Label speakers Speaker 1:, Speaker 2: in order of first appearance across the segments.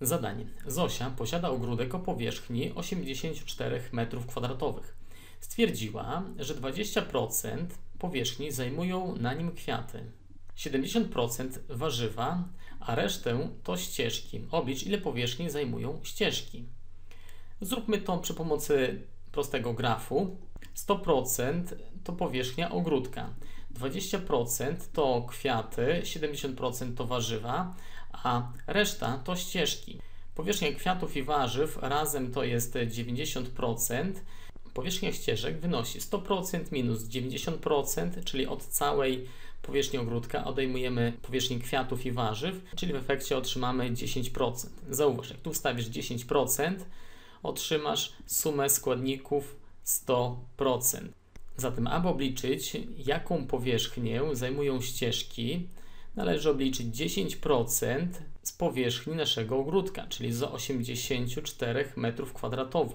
Speaker 1: Zadanie. Zosia posiada ogródek o powierzchni 84 m2. Stwierdziła, że 20% powierzchni zajmują na nim kwiaty, 70% warzywa, a resztę to ścieżki. Oblicz, ile powierzchni zajmują ścieżki. Zróbmy to przy pomocy prostego grafu. 100% to powierzchnia ogródka, 20% to kwiaty, 70% to warzywa, a reszta to ścieżki. Powierzchnia kwiatów i warzyw razem to jest 90%. Powierzchnia ścieżek wynosi 100% minus 90%, czyli od całej powierzchni ogródka odejmujemy powierzchnię kwiatów i warzyw, czyli w efekcie otrzymamy 10%. Zauważ, jak tu wstawisz 10%, otrzymasz sumę składników 100%. Zatem, aby obliczyć, jaką powierzchnię zajmują ścieżki, należy obliczyć 10% z powierzchni naszego ogródka, czyli z 84 m2.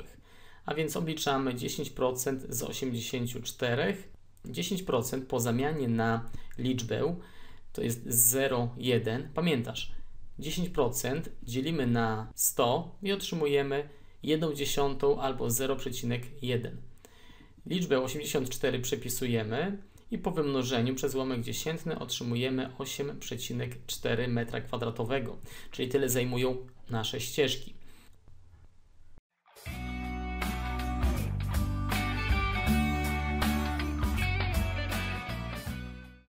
Speaker 1: A więc obliczamy 10% z 84, 10% po zamianie na liczbę to jest 0,1. Pamiętasz, 10% dzielimy na 100 i otrzymujemy 1 dziesiątą albo 0,1. Liczbę 84 przepisujemy i po wymnożeniu przez ułamek dziesiętny otrzymujemy 8,4 m2, czyli tyle zajmują nasze ścieżki.